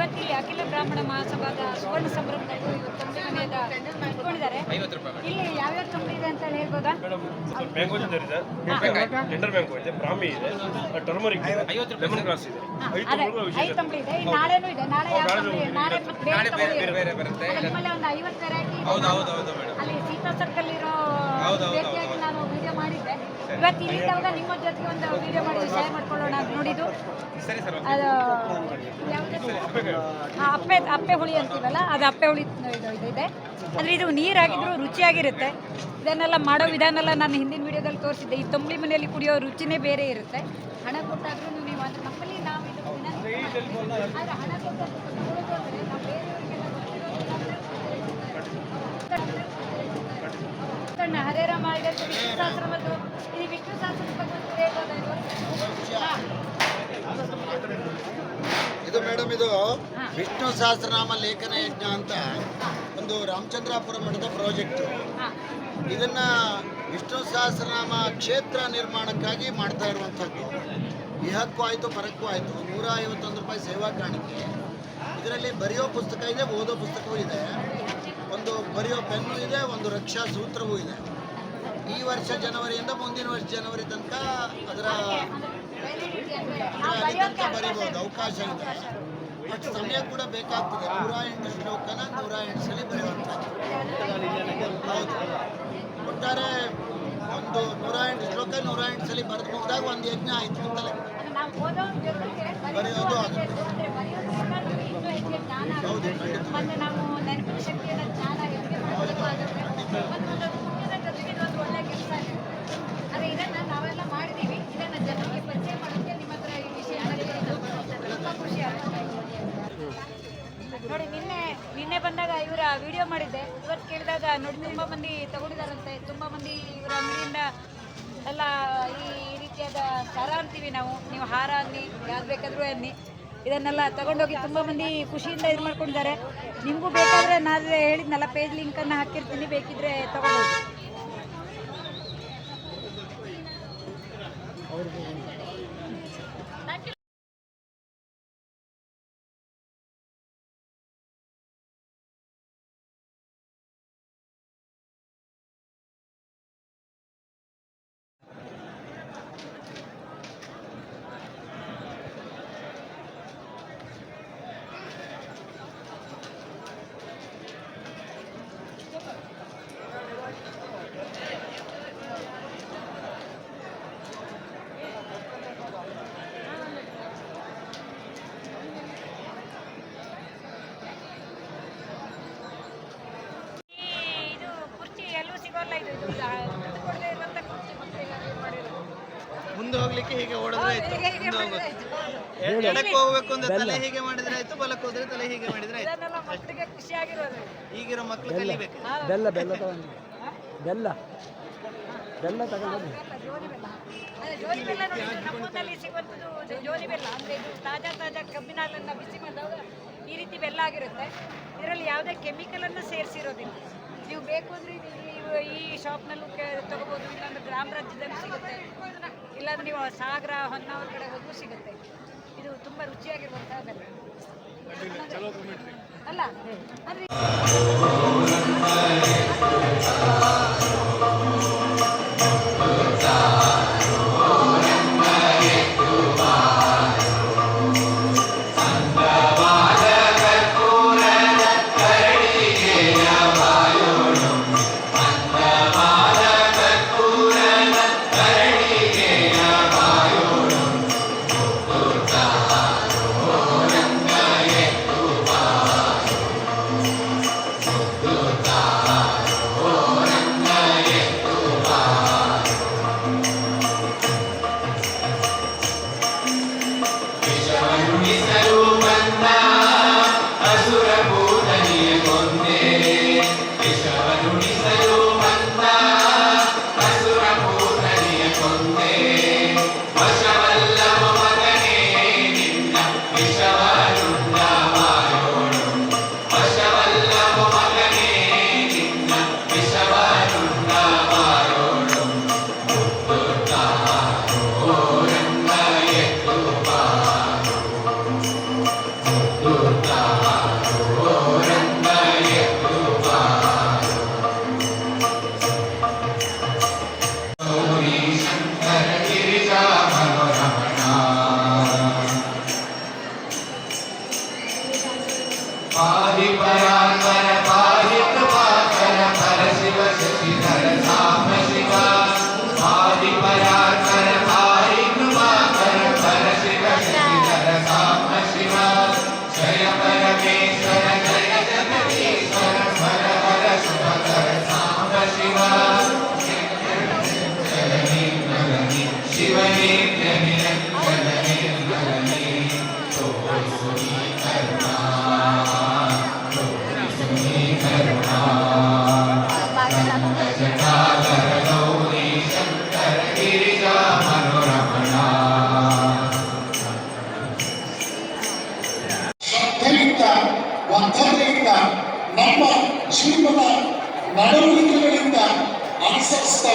ಇವತ್ತಿಲ್ಲಿ ಅಖಿಲ ಬ್ರಾಹ್ಮಣ ಮಹಾಸಭಾದ ಸುವರ್ಣ ಸಂಭ್ರಮದಲ್ಲಿ ಮನೆಯದ ಇಟ್ಕೊಂಡಿದ್ದಾರೆ. ಇಲ್ಲಿ ಯಾವ್ಯಾವ ಕಂಪ್ನಿ ಇದೆ ಅಂತ ಹೇಳ್ಬೋದಾ? ಮ್ಯಾಂಗೋ ಇದೆ. ಟೆಂಡರ್ ಮ್ಯಾಂಗೋ ಇದೆ ಬ್ರಾಹ್ಮಿ ಇದೆ ಟರ್ಮರಿಕ್ ಇದೆ ಐವತ್ತು ರೂಪಾಯಿ ಲೆಮನ್ ಗ್ರಾಸ್ ಇದೆ. ಹಾ, ಐದು ಅದೇ ತಿಂಗಳು ಐದು ವಿಶೇಷ ಕಂಪ್ನಿ ಇದೆ ನಾಳೆನೂ ಇದೆ. ನಾಳೆ ಯಾವ ನಾಳೆ ನಾಳೆ ಬೇರೆ ಬೇರೆ ಬೇರೆ ಬರುತ್ತೆ. ನಮ್ಮಲ್ಲಿ ಒಂದು ಐವತ್ತು ವೆರೈಟಿ ಹೌದು ಹೌದು ಹೌದು ಮೇಡಮ್. ಅಲ್ಲಿ ಸೀತಾ ಸರ್ಕಲ್ ಇರೋ ಹೌದು, ಹೌದು, ಭೇಟಿಯಾಗಿ ಹೌದು. ನಾನು ವಿಡಿಯೋ ಇವತ್ತು ಇಲ್ಲಿದ್ದಾಗ ನಿಮ್ಮ ಜೊತೆಗೆ ಒಂದು ವಿಡಿಯೋ ಮಾಡಿ ಶೇರ್ ಮಾಡ್ಕೊಳ್ಳೋಣ ಅಂತ ನೋಡಿದ್ದು. ಅದು ಅಪ್ಪೆ ಅಪ್ಪೆ ಹುಳಿ ಅಂತೀವಲ್ಲ ಅದು ಅಪ್ಪೆ ಹುಳಿ ಇದು ಅಂದರೆ ಇದು ನೀರಾಗಿದ್ರು ರುಚಿಯಾಗಿರುತ್ತೆ. ಇದನ್ನೆಲ್ಲ ಮಾಡೋ ವಿಧಾನ ಎಲ್ಲ ನಾನು ಹಿಂದಿನ ವಿಡಿಯೋದಲ್ಲಿ ತೋರಿಸಿದ್ದೆ. ಈ ತಂಬಳಿ ಮನೆಯಲ್ಲಿ ಕುಡಿಯೋ ರುಚಿನೇ ಬೇರೆ ಇರುತ್ತೆ. ಹಣ ಕೊಟ್ಟಾದ್ರೂ ನೀವು ಅಂದರೆ ನಮ್ಮಲ್ಲಿ ನಾವು ಇದು ಆದ್ರೆ ಹಣ ಕೊಟ್ಟು ವಿಷ್ಣು? ಹಾ. ಇದು ಮೇಡಮ್, ಇದು ವಿಷ್ಣು ಸಹಸ್ರನಾಮ ಲೇಖನ ಯಜ್ಞ ಅಂತ ಒಂದು ರಾಮಚಂದ್ರಾಪುರ ಮಠದ ಪ್ರಾಜೆಕ್ಟ್ ಇದನ್ನ ವಿಷ್ಣು ಸಹಸ್ರನಾಮ ಕ್ಷೇತ್ರ ನಿರ್ಮಾಣಕ್ಕಾಗಿ ಮಾಡ್ತಾ ಇರುವಂಥದ್ದು ಇಹಕ್ಕೂ ಆಯಿತು, ಪರಕ್ಕೂ ಆಯಿತು ನೂರ ಐವತ್ತೊಂದು ರೂಪಾಯಿ ಸೇವಾ ಕಾಣಿಕೆ ಇದರಲ್ಲಿ ಬರೆಯೋ ಪುಸ್ತಕ ಇದೆ, ಓದೋ ಪುಸ್ತಕವೂ ಇದೆ ಒಂದು ಬರೆಯೋ ಪೆನ್ನು ಇದೆ ಒಂದು ರಕ್ಷಾ ಸೂತ್ರವೂ ಇದೆ. ಈ ವರ್ಷ ಜನವರಿಯಿಂದ ಮುಂದಿನ ವರ್ಷ ಜನವರಿ ತನಕ ಅದರ ತನಕ ಬರೀಬೋದು ಅವಕಾಶ ಇದೆ. ಬಟ್ ಸಮಯ ಕೂಡ ಬೇಕಾಗ್ತದೆ. ನೂರ ಎಂಟು ಶ್ಲೋಕನ ನೂರ ಎಂಟು ಸಲ ಬರೆಯುವಂಥದ್ದು ಹೌದು. ಒಟ್ಟಾರೆ ಒಂದು ನೂರ ಎಂಟು ಶ್ಲೋಕ ನೂರ ಎಂಟು ಸಲ ಬರೆದು ಮುಗಿದಾಗ ಒಂದು ಯಜ್ಞ ಆಯ್ತು ಅಂತಲೇ. ಬರೆಯೋದು ಆಗುತ್ತೆ. ಅಂದ್ರೆ ಬರೆಯೋದ್ರಿಂದ ನಮಗೆ ಇನ್ನೂ ಹೆಚ್ಚಿನ ಜ್ಞಾನ ಮತ್ತು ಆಗುತ್ತೆ ನಾವು ನೆನಪಿನ ಶಕ್ತಿಯನ್ನು ಜ್ಞಾನ ಮಾಡಲಿಕ್ಕೂ ಆಗುತ್ತೆ ಮತ್ತು ಒಂದು ಪುಣ್ಯದ ಜೊತೆಗೆ ಒಂದು ಒಳ್ಳೆಯ ಕೆಲಸ ಆಗಿದೆ ಆದರೆ ಇದನ್ನು ನಾವೆಲ್ಲ ಮಾಡಿದ್ದೀವಿ ಇದನ್ನು ಜನರಿಗೆ ಪರಿಚಯ ಮಾಡೋಕ್ಕೆ ನಿಮ್ಮ ಹತ್ರ ಈ ವಿಷಯ ತುಂಬ ಖುಷಿ ಆಗುತ್ತೆ. ನೋಡಿ, ನಿನ್ನೆ ನಿನ್ನೆ ಬಂದಾಗ ಇವರ ವಿಡಿಯೋ ಮಾಡಿದ್ದೆ. ಇವತ್ತು ಕೇಳಿದಾಗ ನೋಡಿ, ತುಂಬ ಮಂದಿ ತಗೊಂಡಿದ್ದಾರಂತೆ. ತುಂಬ ಮಂದಿ ಇವರ ಅಂಗಡಿಯಿಂದ ಎಲ್ಲ ಈ ರೀತಿಯಾದ ಸರ ಅಂತೀವಿ ನಾವು. ನೀವು ಹಾರ ಅನ್ನಿ, ಯಾವ್ದು ಬೇಕಾದರೂ ಅನ್ನಿ. ಇದನ್ನೆಲ್ಲ ತಗೊಂಡೋಗಿ ತುಂಬ ಮಂದಿ ಖುಷಿಯಿಂದ ಇದು ಮಾಡ್ಕೊಂಡಿದ್ದಾರೆ. ನಿಮಗೂ ಬೇಕಾದರೆ ನಾನು ಹೇಳಿದ್ನಲ್ಲ ಪೇಜ್ ಲಿಂಕನ್ನು ಹಾಕಿರ್ತೀನಿ, ಬೇಕಿದ್ರೆ ತಗೊಳ್ಬೋದು ಈ ಇದು ಕುರ್ಚಿ ಎಲ್ಲೂ ಸಿಗೋಲ್ಲ ಇದು ಇದು ದುಡ್ಡು ಕೊಡದೇ ಇರುವಂಥ ಕುರ್ಚಿ ಮತ್ತೆ ಇದು ಮಾಡಿರೋದು ಹೋಗ್ಲಿಕ್ಕೆ ಹೀಗೆ ಓಡಿದ್ರೆ ಆಯ್ತು. ಎಡಕ್ಕೆ ಹೋಗ್ಬೇಕು ಅಂದ್ರೆ ತಲೆ ಹೀಗೆ ಮಾಡಿದ್ರೆ ಆಯ್ತು ಬಲಕ್ಕೆ ಹೋದ್ರೆ ತಲೆ ಹೀಗೆ ಮಾಡಿದ್ರೆ ಆಯ್ತು. ಇದನ್ನೆಲ್ಲ ಮಕ್ಕಳಿಗೆ ಖುಷಿಯಾಗಿರೋದು ಈಗಿರೋ ಮಕ್ಕಳು ಕಲಿಬೇಕು. ಬೆಲ್ಲ ಬೆಲ್ಲ ಬೆಲ್ಲ. ಬೆಲ್ಲ ತಗೊಂಡು ಬೆಲ್ಲ ಬೆಲ್ಲ ನೋಡಿ ಇದು ನಮ್ಮೂರಿನಲ್ಲಿ ಸಿಗುವಂಥದ್ದು ಇದು ಬೆಲ್ಲ. ಅಂದರೆ ಇದು ತಾಜಾ ತಾಜಾ ಕಬ್ಬಿನ ಹಾಲನ್ನು ಬಿಸಿ ಮಾಡಿದಾಗ ಈ ರೀತಿ ಬೆಲ್ಲ ಆಗಿರುತ್ತೆ. ಇದರಲ್ಲಿ ಯಾವುದೇ ಕೆಮಿಕಲ್ ಅನ್ನು ಸೇರಿಸಿರೋದಿಲ್ಲ. ನೀವು ಬೇಕು ಅಂದ್ರೆ ನೀವು ಈ ಶಾಪ್ನಲ್ಲೂ ತಗೋಬೋದು ಇಲ್ಲಾಂದ್ರೆ ಗ್ರಾಮ ರಾಜ್ಯದಲ್ಲಿ ಸಿಗುತ್ತೆ. ಇಲ್ಲಾಂದ್ರೆ ನೀವು ಸಾಗರ ಹೊನ್ನಾವರ ಕಡೆ ಹೋದ್ರೂ ಸಿಗುತ್ತೆ. ಇದು ತುಂಬ ರುಚಿಯಾಗಿರುವಂತಹ ಬೆಲ್ಲ ಅಲ್ಲ ಅಂದರೆ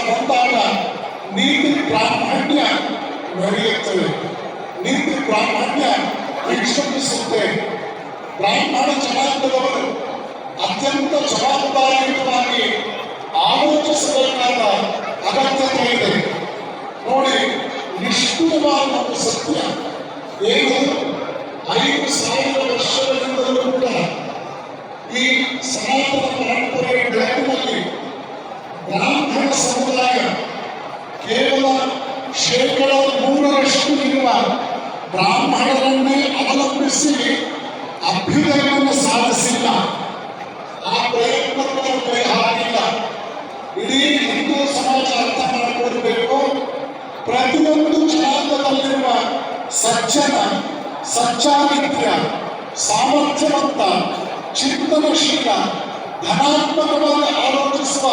ಬಂದಾಗ ನೀತಿ ಪ್ರಾಮಾಣ್ಯ ಮೆರೆಯುತ್ತವೆ ನೀತಿ ಪ್ರಾಮಾಣ್ಯ ವಿಜೃಂಭಿಸುತ್ತೆ ಬ್ರಾಹ್ಮಣ ಜನಾಂಗದವರು ಅತ್ಯಂತ ಜವಾಬ್ದಾರಿಯುತವಾಗಿ ಆಲೋಚಿಸಬೇಕಾದ ಅಗತ್ಯತೆ ಇದೆ ನೋಡಿ ನಿಷ್ಠುರವಾದ ಒಂದು ಸತ್ಯ ಏನು ಐದು ಸಾವಿರ ವರ್ಷಗಳಿಂದಲೂ ಕೂಡ ಈ ಸನಾತನ ಶೇಕಡ ಮೂರರಷ್ಟು ಇರುವ ಬ್ರಾಹ್ಮಣರನ್ನೇ ಅವಲಂಬಿಸಿ ಅಭ್ಯುದಯವನ್ನು ಸಾಧಿಸಿಲ್ಲ ಆ ಪ್ರಯತ್ನವನ್ನು ಕೈ ಹಾಕಿಲ್ಲ ಇಡೀ ಹಿಂದೂ ಸಮಾಜ ಅರ್ಥ ಮಾಡಿಕೊಳ್ಬೇಕು ಪ್ರತಿಯೊಂದು ಜನಾಂಗದಲ್ಲಿರುವ ಸಜ್ಜನ ಸಚ್ಚಾರಿತ್ರ್ಯ ಸಾಮರ್ಥ್ಯವಂತ ಚಿಂತನಶೀಲ ಧನಾತ್ಮಕವಾಗಿ ಆಲೋಚಿಸುವ